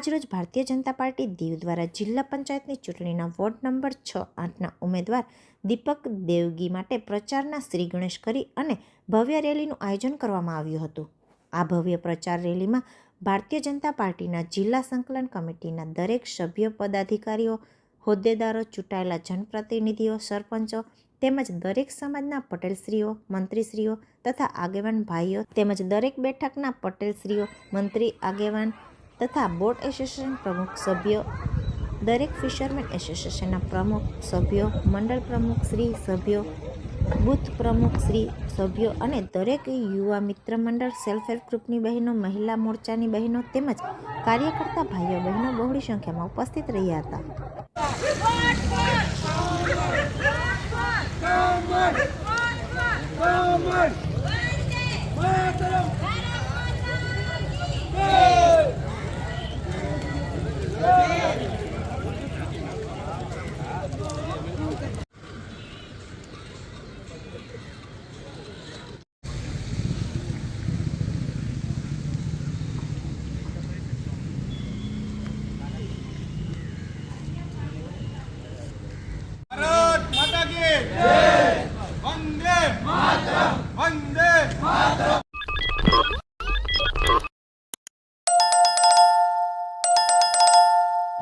આજરોજ ભારતીય જનતા પાર્ટી દીવ દ્વારા જિલ્લા પંચાયતની ચૂંટણીના વોર્ડ નંબર છ આઠના ઉમેદવાર દીપક દેવગી માટે પ્રચારના શ્રી ગણેશ કરી અને ભવ્ય રેલીનું આયોજન કરવામાં આવ્યું હતું. આ ભવ્ય પ્રચાર રેલીમાં ભારતીય જનતા પાર્ટીના જિલ્લા સંકલન કમિટીના દરેક સભ્ય, પદાધિકારીઓ, હોદ્દેદારો, ચૂંટાયેલા જનપ્રતિનિધિઓ, સરપંચો તેમજ દરેક સમાજના પટેલશ્રીઓ, મંત્રીશ્રીઓ તથા આગેવાન ભાઈઓ તેમજ દરેક બેઠકના પટેલશ્રીઓ, મંત્રી, આગેવાન તથા બોટ એસોસિએશન પ્રમુખ સભ્યો દરેક ફિશરમેન એસોસિએશનના પ્રમુખ સભ્યો મંડળ પ્રમુખ શ્રી સભ્યો બુથ પ્રમુખ શ્રી સભ્યો અને દરેક યુવા મિત્ર મંડળ સેલ્ફ હેલ્પ ગ્રુપની બહેનો મહિલા મોરચાની બહેનો તેમજ કાર્યકર્તા ભાઈઓ બહેનો બહોળી સંખ્યામાં ઉપસ્થિત રહ્યા હતા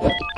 What?